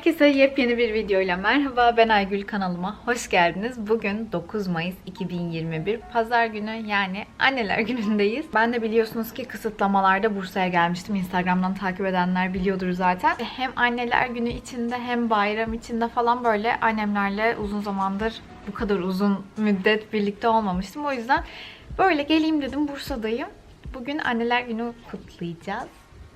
Herkese yepyeni bir videoyla merhaba. Ben Aygül kanalıma hoş geldiniz. Bugün 9 Mayıs 2021 Pazar günü yani Anneler Günü'ndeyiz. Ben de biliyorsunuz ki kısıtlamalarda Bursa'ya gelmiştim. Instagram'dan takip edenler biliyordur zaten. Hem Anneler Günü içinde hem bayram içinde falan böyle annemlerle uzun zamandır bu kadar uzun müddet birlikte olmamıştım. O yüzden böyle geleyim dedim Bursa'dayım. Bugün Anneler Günü kutlayacağız.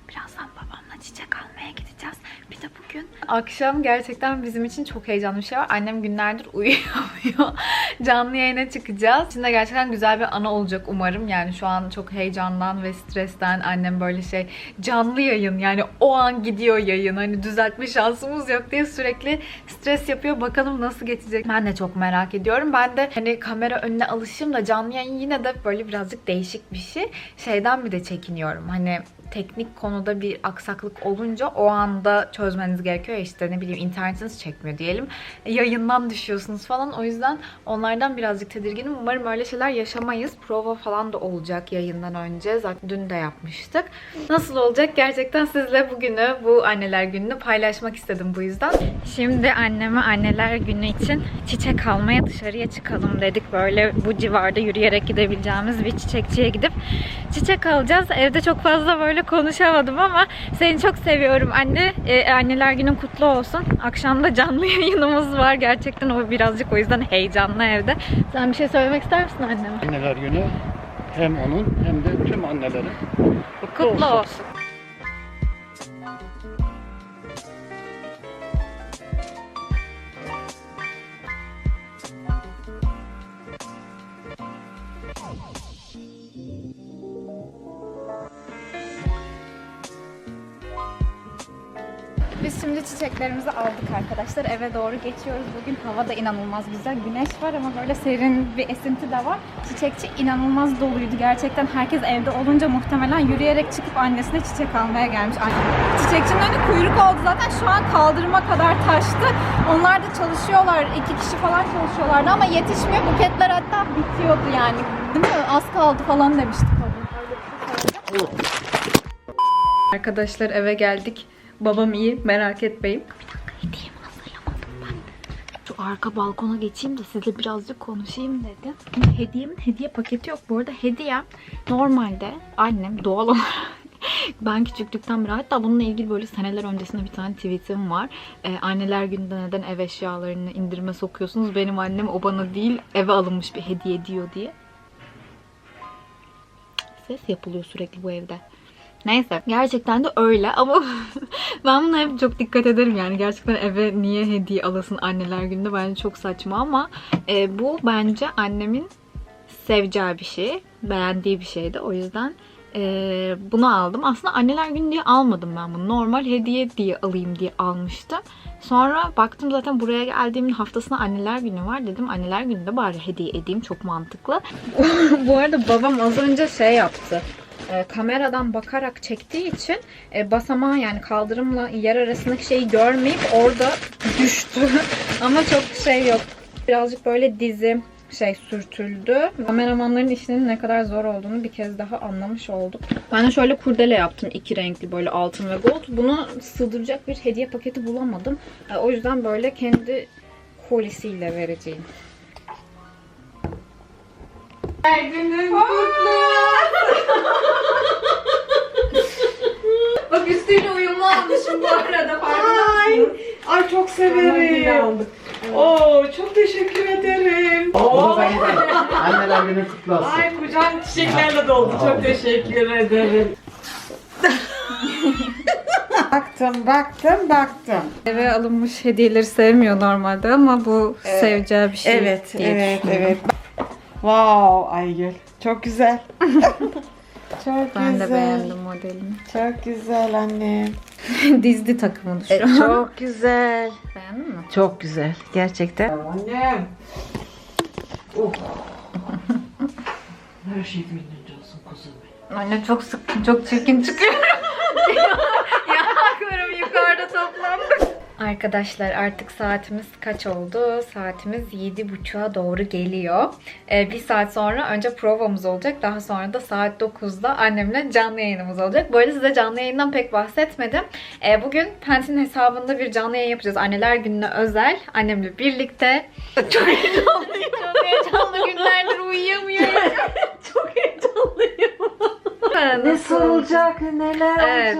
Birazdan babamla çiçek almaya gideceğiz. Bir de bugün akşam gerçekten bizim için çok heyecanlı bir şey var. Annem günlerdir uyuyamıyor. Canlı yayına çıkacağız. İçinde gerçekten güzel bir ana olacak umarım. Yani şu an çok heyecandan ve stresten annem böyle şey canlı yayın yani o an gidiyor yayın. Hani düzeltme şansımız yok diye sürekli stres yapıyor. Bakalım nasıl geçecek. Ben de çok merak ediyorum. Ben de hani kamera önüne alışım da canlı yayın yine de böyle birazcık değişik bir şey. Şeyden bir de çekiniyorum. Hani teknik konuda bir aksaklık olunca o anda çözmeniz gerekiyor. İşte ne bileyim internetiniz çekmiyor diyelim. Yayından düşüyorsunuz falan. O yüzden onlardan birazcık tedirginim. Umarım öyle şeyler yaşamayız. Prova falan da olacak yayından önce. Zaten dün de yapmıştık. Nasıl olacak? Gerçekten sizle bugünü, bu anneler gününü paylaşmak istedim bu yüzden. Şimdi anneme anneler günü için çiçek almaya dışarıya çıkalım dedik. Böyle bu civarda yürüyerek gidebileceğimiz bir çiçekçiye gidip çiçek alacağız. Evde çok fazla böyle konuşamadım ama seni çok seviyorum anne. Ee, anneler günün kutlu olsun. Akşam da canlı yayınımız var. Gerçekten o birazcık o yüzden heyecanlı evde. Sen bir şey söylemek ister misin anneme? Anneler günü hem onun hem de tüm annelerin kutlu, Kutlu olsun. olsun. Biz şimdi çiçeklerimizi aldık arkadaşlar. Eve doğru geçiyoruz. Bugün hava da inanılmaz güzel. Güneş var ama böyle serin bir esinti de var. Çiçekçi inanılmaz doluydu. Gerçekten herkes evde olunca muhtemelen yürüyerek çıkıp annesine çiçek almaya gelmiş. Çiçekçinin önü kuyruk oldu zaten. Şu an kaldırıma kadar taştı. Onlar da çalışıyorlar. iki kişi falan çalışıyorlardı ama yetişmiyor. Buketler hatta bitiyordu yani. Değil mi? Az kaldı falan demiştik. Arkadaşlar eve geldik. Babam iyi merak etmeyin. Bir dakika hediyemi hazırlamadım ben. Şu arka balkona geçeyim de sizle birazcık konuşayım dedim. Hediyemin hediye paketi yok. Bu arada hediyem normalde annem doğal olarak ben küçüklükten beri hatta bununla ilgili böyle seneler öncesinde bir tane tweetim var. Ee, anneler gününde neden ev eşyalarını indirime sokuyorsunuz? Benim annem o bana değil eve alınmış bir hediye diyor diye. Ses yapılıyor sürekli bu evde. Neyse gerçekten de öyle ama ben buna hep çok dikkat ederim yani. Gerçekten eve niye hediye alasın anneler gününde? Bence çok saçma ama e, bu bence annemin seveceği bir şey beğendiği bir şeydi. O yüzden e, bunu aldım. Aslında anneler günü diye almadım ben bunu. Normal hediye diye alayım diye almıştım. Sonra baktım zaten buraya geldiğimin haftasında anneler günü var dedim. Anneler gününde bari hediye edeyim çok mantıklı. Bu arada babam az önce şey yaptı e, kameradan bakarak çektiği için e, basamağı yani kaldırımla yer arasındaki şeyi görmeyip orada düştü. Ama çok şey yok. Birazcık böyle dizi şey sürtüldü. Kameramanların işinin ne kadar zor olduğunu bir kez daha anlamış olduk. Ben de şöyle kurdele yaptım. iki renkli böyle altın ve gold. Bunu sığdıracak bir hediye paketi bulamadım. E, o yüzden böyle kendi kolisiyle vereceğim. Bak üstüyle uyumlu almışım bu arada Ay, ay çok severim. Oo, çok teşekkür ederim. Gidelim. Anneler günü kutlu olsun. Ay kucağın çiçeklerle doldu. Çok teşekkür ederim. baktım, baktım, baktım. Eve alınmış hediyeleri sevmiyor normalde ama bu seveceği bir şey Evet, diye evet, düşünüyorum. evet. Wow, Aygül. Çok güzel. çok Ben güzel. de beğendim modelini. Çok güzel annem. Dizdi takımını şu E, an. çok güzel. Beğendin mi? Çok güzel. Gerçekten. Annem. Oh. Her şey gönlünce olsun kuzum benim. Anne çok sık, çok çirkin çıkıyor. Arkadaşlar artık saatimiz kaç oldu? Saatimiz 7.30'a doğru geliyor. Ee, bir saat sonra önce provamız olacak. Daha sonra da saat 9'da annemle canlı yayınımız olacak. Arada size canlı yayından pek bahsetmedim. Ee, bugün Pentin hesabında bir canlı yayın yapacağız. Anneler gününe özel. Annemle birlikte. Çok heyecanlıyım. Çok heyecanlı günlerdir uyuyamıyorum. Çok heyecanlıyım. Nasıl olacak? Neler Evet.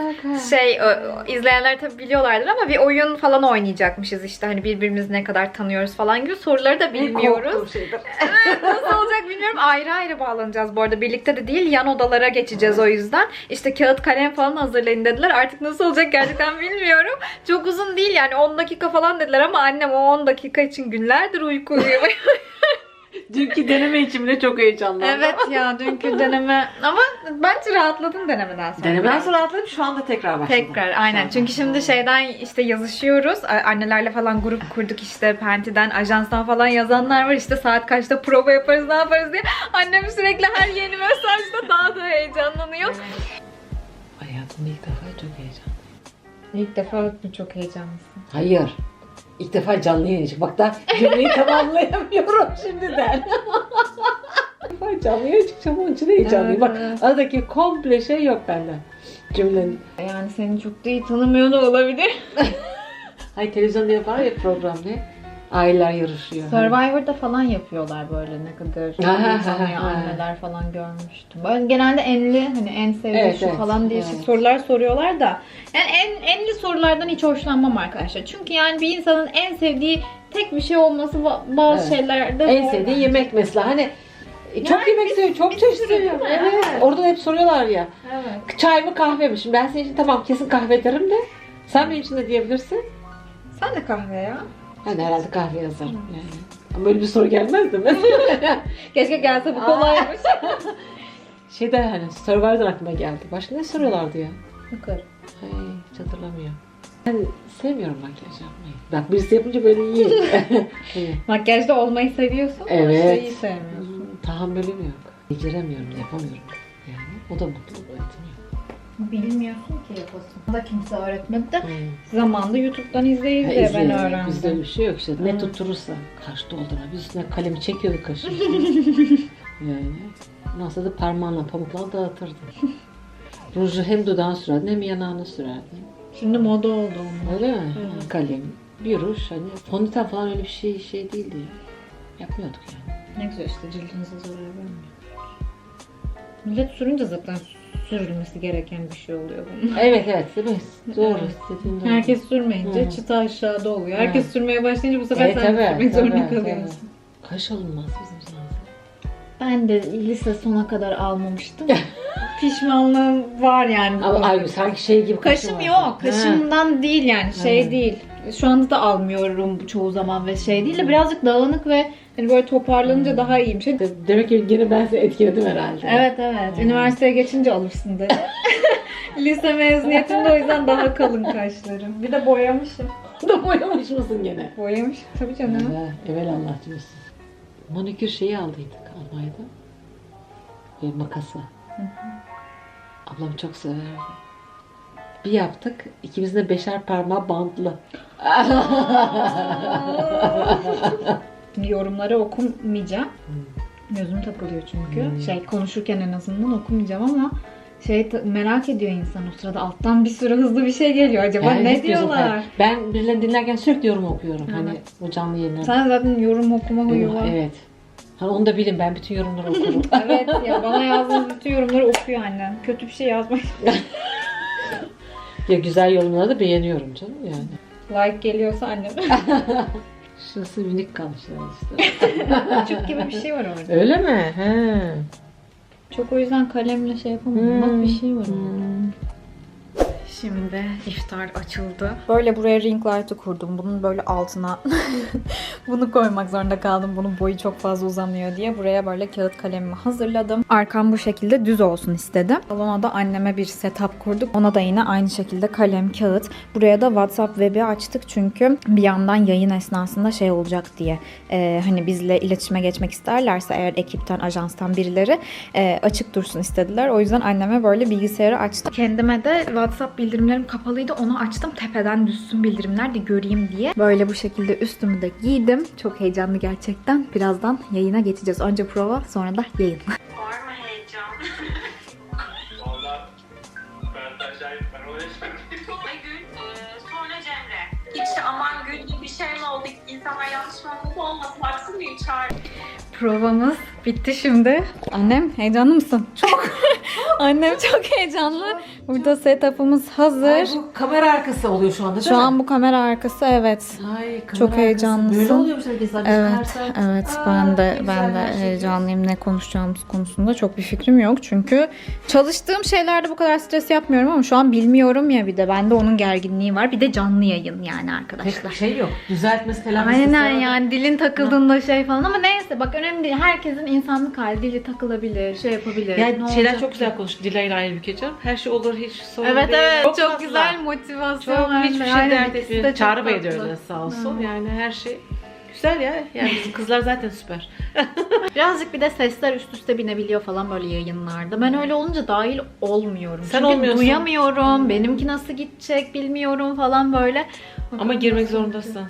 Şey o- o- izleyenler tabii biliyorlardır ama bir oyun falan oynayacakmışız işte hani birbirimizi ne kadar tanıyoruz falan gibi soruları da bilmiyoruz. şeydir. Nasıl olacak bilmiyorum. Ayrı ayrı bağlanacağız bu arada. Birlikte de değil yan odalara geçeceğiz o yüzden. İşte kağıt kalem falan hazırlayın dediler. Artık nasıl olacak gerçekten bilmiyorum. Çok uzun değil yani 10 dakika falan dediler ama annem o 10 dakika için günlerdir uyku uyuyor. Dünkü deneme için bile çok heyecanlandım. evet ya dünkü deneme ama bence rahatladın denemeden sonra. Denemeden sonra atladım şu anda tekrar başladım. Tekrar aynen. Çünkü şimdi şeyden işte yazışıyoruz. Annelerle falan grup kurduk işte Penti'den, ajanstan falan yazanlar var. İşte saat kaçta prova yaparız, ne yaparız diye. Annem sürekli her yeni mesajda daha da heyecanlanıyor. Hayatımda ilk defa çok heyecanlıyım. İlk defa çok heyecanlısın. Hayır. İlk defa canlı yayın. Bak da cümleyi tamamlayamıyorum şimdiden. İlk defa canlı yayın çıkacağım onun için heyecanlıyım. Evet, Bak evet. aradaki komple şey yok benden. Cümlenin. Yani seni çok da iyi tanımıyor da olabilir. Hay televizyonda yapar ya program ne? Aileler yarışıyor. Survivor'da falan yapıyorlar böyle ne kadar tanıyor anneler falan görmüştüm. Böyle genelde enli hani en sevdiği Evet, şu evet, falan değişik evet. sorular soruyorlar da yani en enli sorulardan hiç hoşlanmam arkadaşlar. Çünkü yani bir insanın en sevdiği tek bir şey olması ba- bazı Evet. şeylerde En bence. yemek mesela. Hani çok Yani yemek bir- seviyorum, çok çeşit mi? Evet. Evet. Orada da hep soruyorlar ya. Evet. Çay mı kahve mi? Şimdi ben senin için tamam kesin kahve derim de. Sen benim için de diyebilirsin. Sen de kahve ya. Ben de herhalde kahve yazarım yani. Ama böyle bir soru gelmez değil mi? Keşke gelse bu kolaymış. Şeyde hani Survivor'dan aklıma geldi. Başka ne soruyorlardı ya? Yukarı. Ay hiç hatırlamıyorum. Ben sevmiyorum makyaj yapmayı. Bak birisi yapınca böyle iyi. Makyajda olmayı seviyorsun ama Evet. şeyi sevmiyorsun. Tahammülüm yok. Beceremiyorum, yapamıyorum. Yani o da mutluluk öğretmiyor. Bilmiyorsun ki yapasın. Da kimse öğretmedi de Hmm. zamanında YouTube'dan izleye izleye ben izleyelim. öğrendim. Bizde bir şey yok işte. Ne tutturursa. Kaş doldurma. Biz üstüne kalemi çekiyorduk kaşın. yani. Nasıl da parmağınla pamukla dağıtırdın. Ruju hem dudağına sürerdin hem yanağına sürerdin. Şimdi moda oldu onlar. Öyle mi? Kalem, bir ruj hani fondöten falan öyle bir şey şey değildi ya. Yapmıyorduk yani. Ne güzel işte cildinize zarar vermiyor. Millet sürünce zaten sürülmesi gereken bir şey oluyor bunun. Evet evet değil mi? Doğru. Dediğin doğru. Herkes sürmeyince Hı. çıta aşağıda oluyor. Herkes Evet. sürmeye başlayınca bu sefer Evet, sen tabii, sürmek zorunda tabii, kalıyorsun. Kaş alınmaz bizim zamanımızda. Ben de lise sona kadar almamıştım. Pişmanlığım var yani. bu Ama konuda. ay sanki şey gibi Kaşım var. yok. Ha. Kaşımdan değil yani şey Ha. değil. Şu anda da almıyorum çoğu zaman ve şey değil de birazcık dağınık ve hani böyle toparlanınca daha iyi bir şey. Demek ki yine ben seni etkiledim herhalde. Evet evet. Üniversiteye geçince alırsın dedi. Lise mezuniyetimde o yüzden daha kalın kaşlarım. Bir de boyamışım. da boyamış mısın gene? Boyamış tabii canım. Evet, evet Allah diyorsun. Manikür şeyi aldıydık Almanya'da. Ve makası. Ablam çok severdi. Bir yaptık. ikimizin de beşer parmağı bantlı. Yorumları okumayacağım. Gözüm takılıyor çünkü. Hmm. Şey konuşurken en azından okumayacağım ama şey merak ediyor insan o sırada alttan bir sürü hızlı bir şey geliyor. Acaba Yani ne gözüm diyorlar? kayar. Ben birilerini dinlerken sürekli yorum okuyorum. Hani Evet. bu canlı yayınlarda. Sen zaten yorum okuma huyu var. Evet. Hani onu da bilin ben bütün yorumları okurum. Evet ya bana yazdığınız bütün yorumları okuyor annen. Kötü bir şey yazmayın. ya güzel yorumları da beğeniyorum canım yani. Like geliyorsa annem. Şurası minik kalmışlar işte. Küçük gibi bir şey var orada. Öyle mi? He. Çok o yüzden kalemle şey yapamam. Hmm. Bak bir şey var orada. Şimdi iftar açıldı. Böyle buraya ring light'ı kurdum. Bunun böyle altına bunu koymak zorunda kaldım. Bunun boyu çok fazla uzamıyor diye. Buraya böyle kağıt kalemimi hazırladım. Arkam bu şekilde düz olsun istedim. Salona da anneme bir setup kurduk. Ona da yine aynı şekilde kalem, kağıt. Buraya da WhatsApp web'i açtık çünkü bir yandan yayın esnasında şey olacak diye. Ee, hani bizle iletişime geçmek isterlerse eğer ekipten, ajanstan birileri e, açık dursun istediler. O yüzden anneme böyle bilgisayarı açtım. Kendime de WhatsApp bildirim bildirimlerim kapalıydı. Onu açtım. Tepeden düşsün bildirimler de göreyim diye. Böyle bu şekilde üstümü de giydim. Çok heyecanlı gerçekten. Birazdan yayına geçeceğiz. Önce prova sonra da yayın. Var mı heyecan? Valla ben acayip ben o yaşıyorum. Aygül, e, sonra Cemre. Hiç aman Gül bir şey mi oldu? İnsanlar yanlış mı anladı olmasın. Baksın mıyım çağır. Provamız bitti şimdi. Annem heyecanlı mısın? Çok. Annem çok heyecanlı. Burada setup'ımız hazır. Ay, bu kamera arkası oluyor şu anda değil Şu mi? an bu kamera arkası evet. Ay, kamera Çok arkası. heyecanlısın. Böyle oluyormuş herkes. abi. Evet, evet. Ben de ben de heyecanlıyım ne konuşacağımız konusunda çok bir fikrim yok. Çünkü çalıştığım şeylerde bu kadar stres yapmıyorum ama şu an bilmiyorum ya bir de bende onun gerginliği var. Bir de canlı yayın yani arkadaşlar. Pek şey yok. Düzeltmesi falan. Aynen yani dilin takıldığında şey falan ama neyse bak önemli değil. Herkesin insanlık hali dili takılabilir, şey yapabilir. Yani Ne şeyler olacak çok ki? güzel konuştu. Dilayla aynı Bükeceğim. Her şey olur hiç sorun Evet değil. evet çok, tatlı. güzel motivasyon. Çok hiçbir şey Aynen, dert etmiyor. çok Çağrı Bey de öyle sağ olsun. Hı. Yani her şey güzel ya. Yani bizim kızlar zaten süper. Birazcık bir de sesler üst üste binebiliyor falan böyle yayınlarda. Ben öyle olunca dahil olmuyorum. Sen Çünkü olmuyorsun. duyamıyorum. Benimki nasıl gidecek bilmiyorum falan böyle. Ama girmek zorundasın.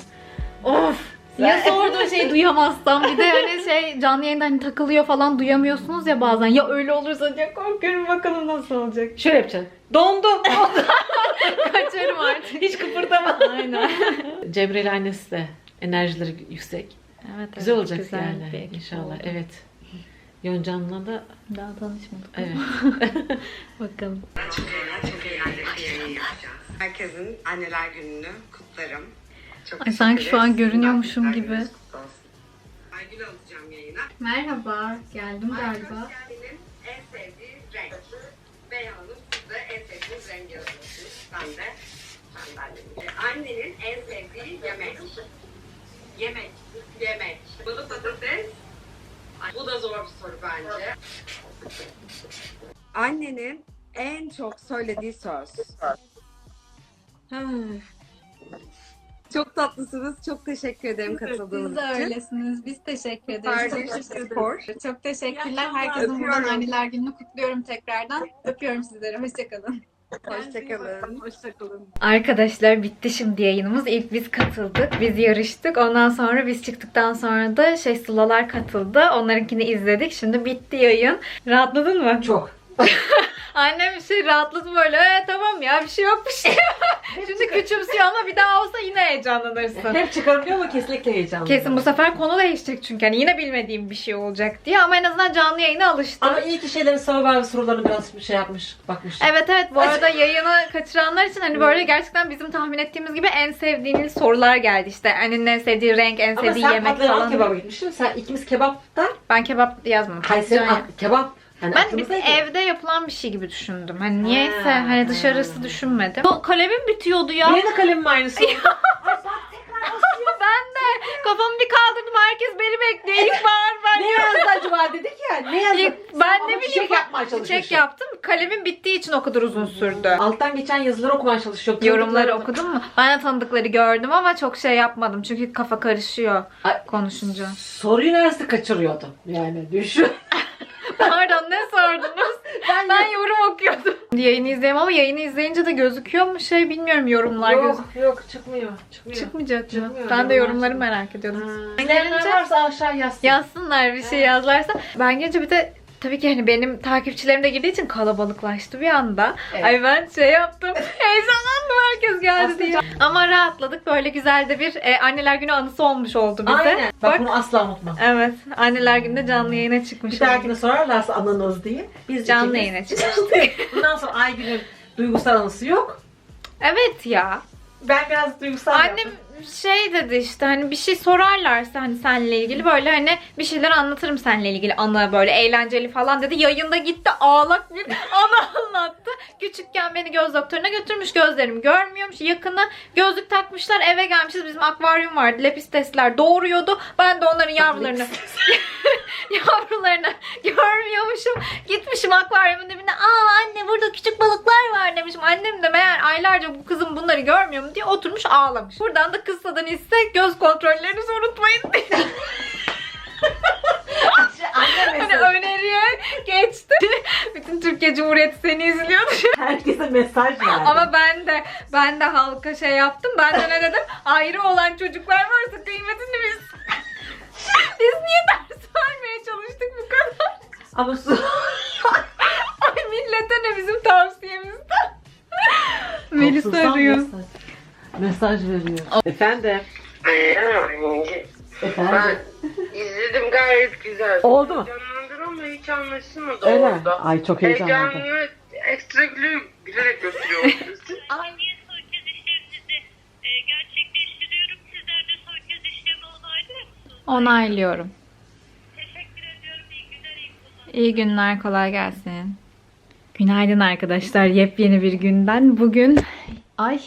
Of. Ya sorduğun şeyi duyamazsam bir de hani şey canlı yayında hani takılıyor falan duyamıyorsunuz ya bazen. Ya öyle olursa çok korkuyorum bakalım nasıl olacak. Şöyle yapacaksın. Dondum. Kaçarım artık. hiç kıpırdama. Aynen. Cemre ile annesi de enerjileri yüksek. Evet, Güzel evet, olacak güzel yani inşallah. oldu. Evet. Yoncan'la da Daha tanışmadık. evet. Bakalım. Çok eğlenceli, çok eğlenceli bir yayın yapacağız. Herkesin anneler gününü kutlarım. Çok Ay, sanki teşekkür şu an görünüyormuşum gibi. Aygül alacağım yayına. Merhaba. Geldim galiba. Annenin en sevdiği renk. Beyhan'ın siz de en sevdiğiniz rengi yazıyorsunuz. Ben de. Ben de annemin. Annenin en sevdiği yemek. Yemek. Yemek. Balık patates. Ay, Bu da zor bir soru bence. Annenin en çok söylediği söz. Ha. Çok tatlısınız. Çok teşekkür ederim katıldığınız Siz de için. öylesiniz. Biz teşekkür ederiz. Çok, spor. çok teşekkürler. Herkesin buradan anneler gününü kutluyorum tekrardan. Öpüyorum sizleri. Hoşçakalın. Hoşçakalın. Hoşçakalın. Arkadaşlar bitti şimdi yayınımız. İlk biz katıldık. Biz yarıştık. Ondan sonra biz çıktıktan sonra da şey Sıla'lar katıldı. Onlarınkini izledik. Şimdi bitti yayın. Rahatladın mı? Çok. Annem bir şey rahatladı böyle. E, tamam ya bir şey yok bir şey. Şimdi küçümsüyor ama bir daha olsa yine heyecanlanırsın. Hep çıkarmıyor ama kesinlikle heyecanlı. Kesin bu sefer konu değişecek çünkü hani yine bilmediğim bir şey olacak diye ama en azından canlı yayına alıştım. Ama iyi ki şeylerin Survivor sorularını biraz bir şey yapmış, bakmış. Evet evet bu arada yayını kaçıranlar için hani böyle gerçekten bizim tahmin ettiğimiz gibi en sevdiğiniz sorular geldi işte. Annenin en sevdiği renk, en Ama sevdiği sen yemek patlayan falan. kebaba gitmiştin. Sen ikimiz kebapta. Ben kebap yazmadım. Hayır Patlıcan ak- kebap. Hani Ben bir aklımızdaydı. evde yapılan bir şey gibi düşündüm. Hani niyeyse Ha, hani dışarısı ha. düşünmedim. Bu kalemim bitiyordu ya. Benim de kalemim aynısı. ben de kafamı bir kaldırdım herkes beni bekliyor. İlk bağır ben. ne yazdı acaba dedik ya. Ne yazdı? İlk, ben ne bileyim çiçek yapmaya çiçek çalışıyorsun. yaptım. Kalemim bittiği için o kadar uzun sürdü. Alttan geçen yazıları okumaya çalışıyorum. Yorumları okudun mu? Ben de tanıdıkları gördüm ama çok şey yapmadım. Çünkü kafa karışıyor Ay, konuşunca. Soruyu neredeyse kaçırıyordum. Yani düşün. Pardon ne sordunuz? Ben, Ben yorum okuyordum. Yayını izleyeyim ama yayını izleyince de gözüküyor mu şey bilmiyorum yorumlar yok yok çıkmıyor. Çıkmıyor. çıkmayacak mı? Çıkmıyor, Ben de yorumlar yorumları çıkmıyor. merak ediyordum. Ha. İzleyenler varsa aşağı yazsın. Yazsınlar bir şey yazlarsa. Ben gelince bir de tabii ki hani benim takipçilerim de girdiği için kalabalıklaştı bir anda. Evet. Ay ben şey yaptım. Heyecanlandım herkes geldi Aslında diye. Ama rahatladık. Böyle güzel de bir e, anneler günü anısı olmuş oldu bize. Aynen. Bak, Bak, bunu asla unutma. evet. Anneler günde canlı yayına çıkmış Bir dahakine sorarlarsa anınız diye. Biz Canlı yayına çıkmıştık. Bundan sonra Aygül'ün duygusal anısı yok. evet ya. Ben biraz duygusal Annem yaptım. Şey dedi işte hani bir şey sorarlarsa hani seninle ilgili böyle hani bir şeyler anlatırım seninle ilgili anı böyle eğlenceli falan dedi. Yayında gitti ağlak bir anı anlattı. Küçükken beni göz doktoruna götürmüş gözlerimi görmüyormuş. Yakına gözlük takmışlar eve gelmişiz bizim akvaryum vardı lepistesler doğuruyordu. Ben de onların yavrularını yavrularını görmüyormuşum. Gitmişim akvaryumun dibine. Aa anne burada küçük balıklar var demişim. Annem de meğer aylarca bu kızım bunları görmüyor mu diye oturmuş ağlamış. Buradan da kıssadan ise göz kontrollerinizi unutmayın. Hani öneriye geçti. Bütün Türkiye Cumhuriyeti seni izliyordu. Herkese mesaj verdi. Ama ben de ben de halka şey yaptım. Ben de ne dedim? Ayrı olan çocuklar varsa kıymetini biz. biz niye ders vermeye çalıştık bu kadar? Ama su... Ay millete ne bizim tavsiyemizden. Melis arıyor. Mesaj, veriyor. Efendim. Efendim. İzledim gayet güzel. Oldu mu? Heyecanlandır ama hiç anlaşılmadı Öyle mi? orada. Ay çok heyecanlandım. Heyecanlı ekstra gülü bilerek gösteriyorsunuz. Aileye soykırım işleminizi e, gerçekleştiriyorum. Sizler de soykırım işlemi onaylıyor musunuz? Onaylıyorum. Teşekkür ediyorum. İyi günler, iyi kullanımlar. İyi günler, kolay gelsin. Günaydın arkadaşlar, yepyeni bir günden. Bugün, ay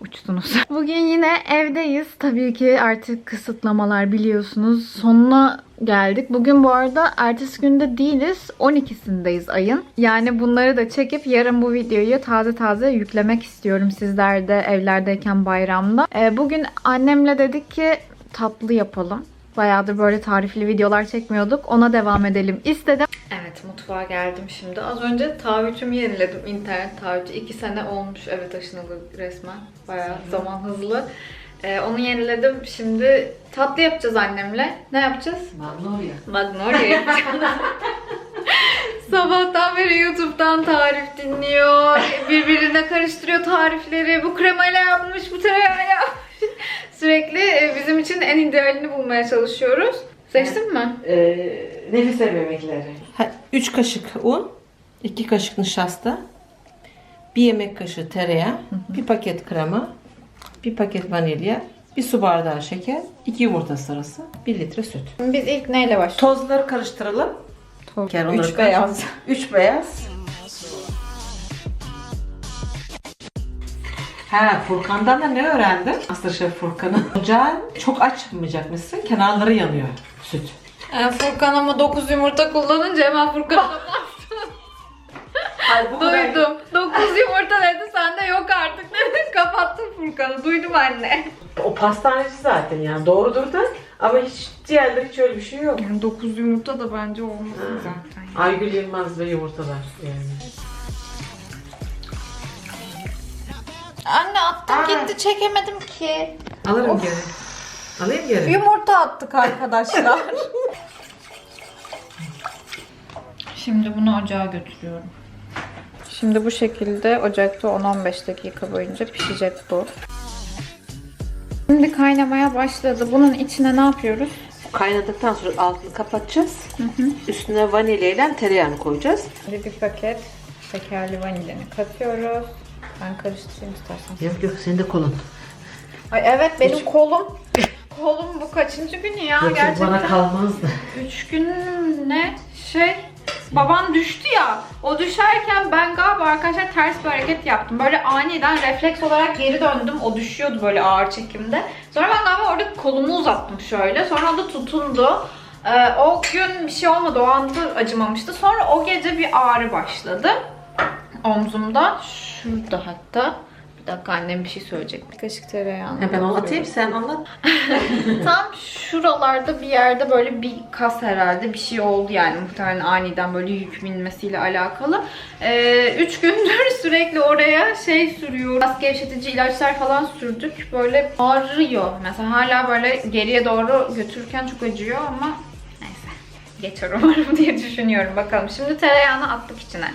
uçtunuz. Bugün yine evdeyiz. Tabii ki artık kısıtlamalar biliyorsunuz. Sonuna geldik. Bugün bu arada ertesi günde değiliz. 12'sindeyiz ayın. Yani bunları da çekip yarın bu videoyu taze taze yüklemek istiyorum sizler de evlerdeyken bayramda. Ee, bugün annemle dedik ki tatlı yapalım. Bayağıdır böyle tarifli videolar çekmiyorduk. Ona devam edelim istedim. Evet mutfağa geldim şimdi. Az önce taahhütümü yeniledim. internet taahhütü. 2 sene olmuş eve taşınalı resmen. Bayağı zaman hızlı. Ee, onu yeniledim. Şimdi tatlı yapacağız annemle. Ne yapacağız? Magnolia. Magnolia yapacağız. Sabahtan beri YouTube'dan tarif dinliyor. Birbirine karıştırıyor tarifleri. Bu kremayla yapmış, bu tereyağıyla yapmış. Sürekli e, bizim için en idealini bulmaya çalışıyoruz. Seçtin mi? Ee, nefis ev yemekleri. 3 kaşık un, 2 kaşık nişasta, 1 yemek kaşığı tereyağı, bir paket krema, bir paket vanilya, bir su bardağı şeker, 2 yumurta sarısı, 1 litre süt. Biz ilk neyle başlıyoruz? Tozları karıştıralım. Onları 3 karıştır- beyaz. 3 beyaz. Ha Furkan'dan da ne öğrendim? Masterchef Furkan'ın. Ocağı çok açmayacakmışsın. Kenarları yanıyor süt. Yani Furkan ama 9 yumurta kullanınca hemen Furkan'a duydum. 9 yumurta dedi sen de yok artık dedi. Kapattım Furkan'ı. Duydum anne. O pastaneci zaten yani doğrudur da ama hiç diğerleri hiç öyle bir şey yok. Yani 9 yumurta da bence olmasın zaten. Aygül Yılmaz ve yumurtalar yani. Anne attım Aa. gitti çekemedim ki. Alırım geri. Alayım geri. Yumurta attık arkadaşlar. Şimdi bunu ocağa götürüyorum. Şimdi bu şekilde ocakta 10-15 dakika boyunca pişecek bu. Şimdi kaynamaya başladı. Bunun içine ne yapıyoruz? Kaynadıktan sonra altını kapatacağız. Üstüne vanilya ile tereyağını koyacağız. Şimdi bir paket şekerli vanilyeni katıyoruz. Ben karıştırayım istersen. Yok yok senin de kolun. Ay evet benim kolum. Kolum bu kaçıncı günü ya Yok, gerçekten. bana kalmazdı. Üç gün ne şey baban düştü ya o düşerken ben galiba arkadaşlar ters bir hareket yaptım. Böyle aniden refleks olarak geri döndüm. O düşüyordu böyle ağır çekimde. Sonra ben galiba orada kolumu uzattım şöyle. Sonra da tutundu. Ee, o gün bir şey olmadı. O anda acımamıştı. Sonra o gece bir ağrı başladı. Omzumda. Şurada hatta. Bir dakika annem bir şey söyleyecek. Bir kaşık tereyağını. Ha, ben atıyorum. anlatayım sen anlat. Tam şuralarda bir yerde böyle bir kas herhalde bir şey oldu yani muhtemelen aniden böyle yük binmesiyle alakalı. Ee, üç gündür sürekli oraya şey sürüyor. Kas gevşetici ilaçlar falan sürdük. Böyle ağrıyor. Mesela hala böyle geriye doğru götürürken çok acıyor ama neyse. Geçer umarım diye düşünüyorum. Bakalım. Şimdi tereyağını attık içine.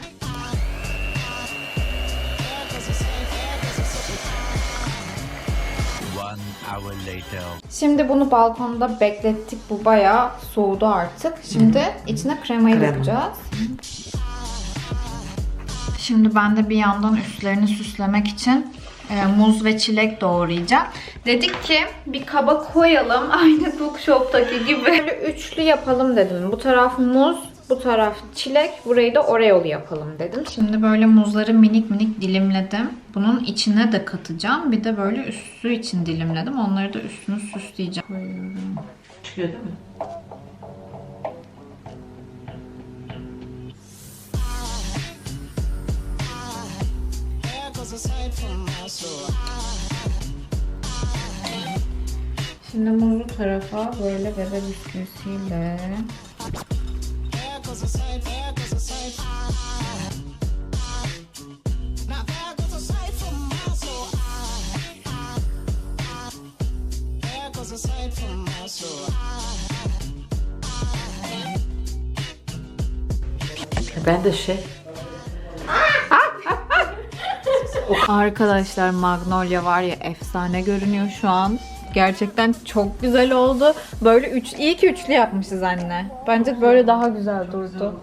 Şimdi bunu balkonda beklettik. Bu bayağı soğudu artık. Şimdi içine kremayı Krema. dökeceğiz. Şimdi ben de bir yandan üstlerini süslemek için e, muz ve çilek doğrayacağım. Dedik ki bir kaba koyalım aynı Cookshop'taki gibi. Böyle üçlü yapalım dedim. Bu taraf muz, bu taraf çilek, burayı da oreolu yapalım dedim. Şimdi böyle muzları minik minik dilimledim. Bunun içine de katacağım. Bir de böyle üstü için dilimledim. Onları da üstünü süsleyeceğim. Koyuyorum. Çıkıyor değil mi? Şimdi muzlu tarafa böyle bebe bisküvisiyle Ben de şey Arkadaşlar Magnolia var ya efsane görünüyor şu an. Gerçekten çok güzel oldu. Böyle üç, iyi ki üçlü yapmışız anne. Bence böyle daha güzel durdu.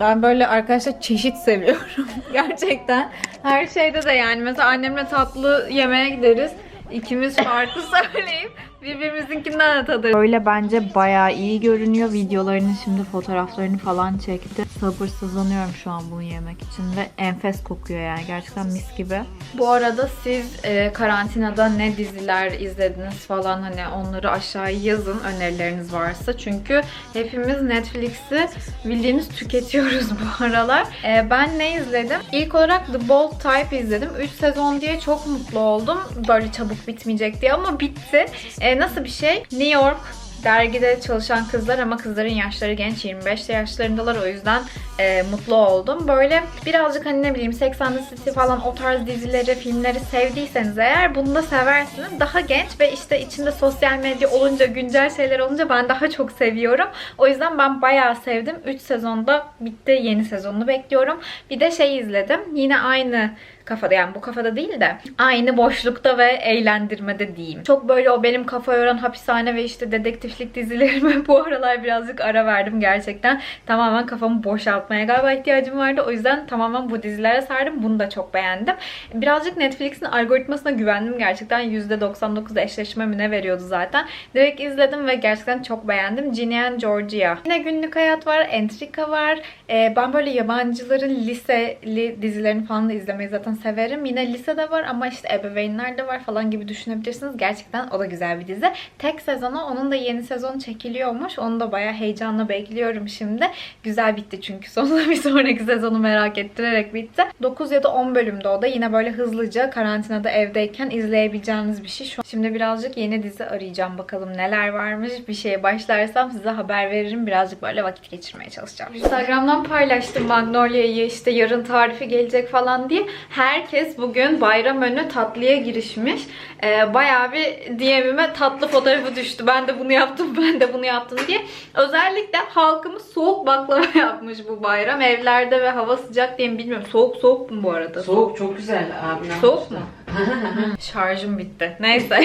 Ben böyle arkadaşlar çeşit seviyorum. Gerçekten. Her şeyde de yani. Mesela annemle tatlı yemeğe gideriz. İkimiz farklı söyleyip birbirimizinkinden de tadırız. Böyle bence bayağı iyi görünüyor. Videolarını şimdi fotoğraflarını falan çekti. Sabırsızlanıyorum şu an bunu yemek için ve enfes kokuyor yani. Gerçekten mis gibi. Bu arada siz e, karantinada ne diziler izlediniz falan hani onları aşağıya yazın önerileriniz varsa. Çünkü hepimiz Netflix'i bildiğiniz tüketiyoruz bu aralar. E, ben ne izledim? İlk olarak The Bold Type izledim. 3 sezon diye çok mutlu oldum. Böyle çabuk bitmeyecek diye ama bitti. E, nasıl bir şey? New York dergide çalışan kızlar ama kızların yaşları genç 25 yaşlarındalar o yüzden e, mutlu oldum. Böyle birazcık hani ne bileyim Sex and the City falan o tarz dizileri, filmleri sevdiyseniz eğer bunu da seversiniz. Daha genç ve işte içinde sosyal medya olunca, güncel şeyler olunca ben daha çok seviyorum. O yüzden ben bayağı sevdim. 3 sezonda bitti. Yeni sezonunu bekliyorum. Bir de şey izledim. Yine aynı kafada yani bu kafada değil de aynı boşlukta ve eğlendirmede diyeyim. Çok böyle o benim kafa yoran hapishane ve işte dedektiflik dizilerime bu aralar birazcık ara verdim gerçekten. Tamamen kafamı boşaltmaya galiba ihtiyacım vardı. O yüzden tamamen bu dizilere sardım. Bunu da çok beğendim. Birazcık Netflix'in algoritmasına güvendim gerçekten. %99 eşleşme mi ne veriyordu zaten. Direkt izledim ve gerçekten çok beğendim. Ginny and Georgia. Yine günlük hayat var. Entrika var. Ee, ben böyle yabancıların liseli dizilerini falan da izlemeyi zaten severim. Yine lisede var ama işte ebeveynler de var falan gibi düşünebilirsiniz. Gerçekten o da güzel bir dizi. Tek sezonu onun da yeni sezon çekiliyormuş. Onu da bayağı heyecanla bekliyorum şimdi. Güzel bitti çünkü sonunda bir sonraki sezonu merak ettirerek bitti. 9 ya da 10 bölümde o da yine böyle hızlıca karantinada evdeyken izleyebileceğiniz bir şey. Şu Şimdi birazcık yeni dizi arayacağım bakalım neler varmış. Bir şeye başlarsam size haber veririm. Birazcık böyle vakit geçirmeye çalışacağım. Instagram'dan paylaştım Magnolia'yı işte yarın tarifi gelecek falan diye. Herkes bugün bayram önü tatlıya girişmiş. Ee, bayağı bir DM'ime tatlı fotoğrafı düştü. Ben de bunu yaptım, ben de bunu yaptım diye. Özellikle halkımız soğuk baklava yapmış bu bayram. Evlerde ve hava sıcak diye mi bilmiyorum. Soğuk soğuk mu bu arada? soğuk çok güzel abim. Soğuk mu? Şarjım bitti. Neyse.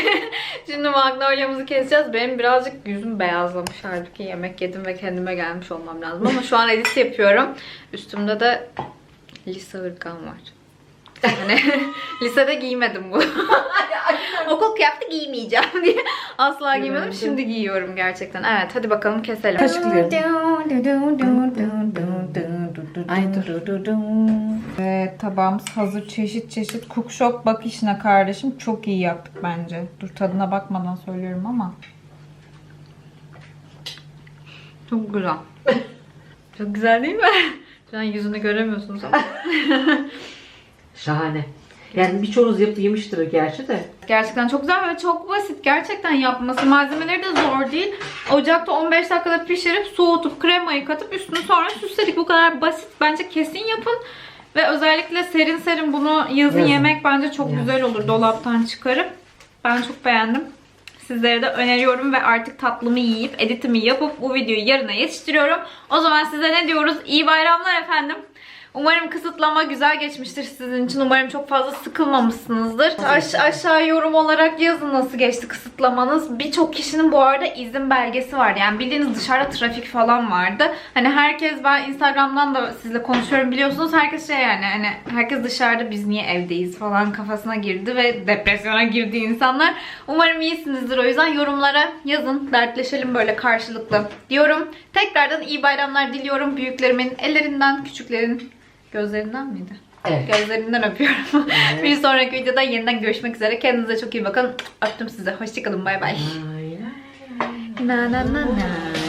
Şimdi magnolia'mızı keseceğiz. Benim birazcık yüzüm beyazlamış. Halbuki yemek yedim ve kendime gelmiş olmam lazım. Ama şu an edit yapıyorum. Üstümde de lise hırkam var. Yani lisede giymedim bu. Okul kıyafeti giymeyeceğim diye asla giymedim. Şimdi giyiyorum gerçekten. Evet hadi bakalım keselim. Ay dur. Evet tabağımız hazır çeşit çeşit. Cookshop bak işine kardeşim. Çok iyi yaptık bence. Dur tadına bakmadan söylüyorum ama. Çok güzel. Çok güzel değil mi? Şu an yüzünü göremiyorsunuz ama. Şahane. Yani birçoğunuz yemiştir gerçi de. Gerçekten çok güzel ve çok basit. Gerçekten yapması. Malzemeleri de zor değil. Ocakta 15 dakikada pişirip soğutup kremayı katıp üstünü sonra süsledik. Bu kadar basit. Bence kesin yapın. Ve özellikle serin serin bunu yazın, Yazın. yemek bence çok Yazın. güzel olur dolaptan çıkarıp. Ben çok beğendim. Sizlere de öneriyorum ve artık tatlımı yiyip editimi yapıp bu videoyu yarına yetiştiriyorum. O zaman size ne diyoruz? İyi bayramlar efendim. Umarım kısıtlama güzel geçmiştir sizin için. Umarım çok fazla sıkılmamışsınızdır. Aş- aşağı yorum olarak yazın nasıl geçti kısıtlamanız. Birçok kişinin bu arada izin belgesi vardı. Yani bildiğiniz dışarıda trafik falan vardı. Hani herkes ben Instagram'dan da sizle konuşuyorum biliyorsunuz. Herkes şey yani hani herkes dışarıda biz niye evdeyiz falan kafasına girdi ve depresyona girdi insanlar. Umarım iyisinizdir o yüzden yorumlara yazın. Dertleşelim böyle karşılıklı diyorum. Tekrardan iyi bayramlar diliyorum. Büyüklerimin ellerinden, küçüklerin gözlerinden miydi? Evet. Gözlerinden öpüyorum. Bir sonraki videoda yeniden görüşmek üzere. Kendinize çok iyi bakın. Öptüm size. Hoşçakalın. Bay bay. Ay. Na na na na.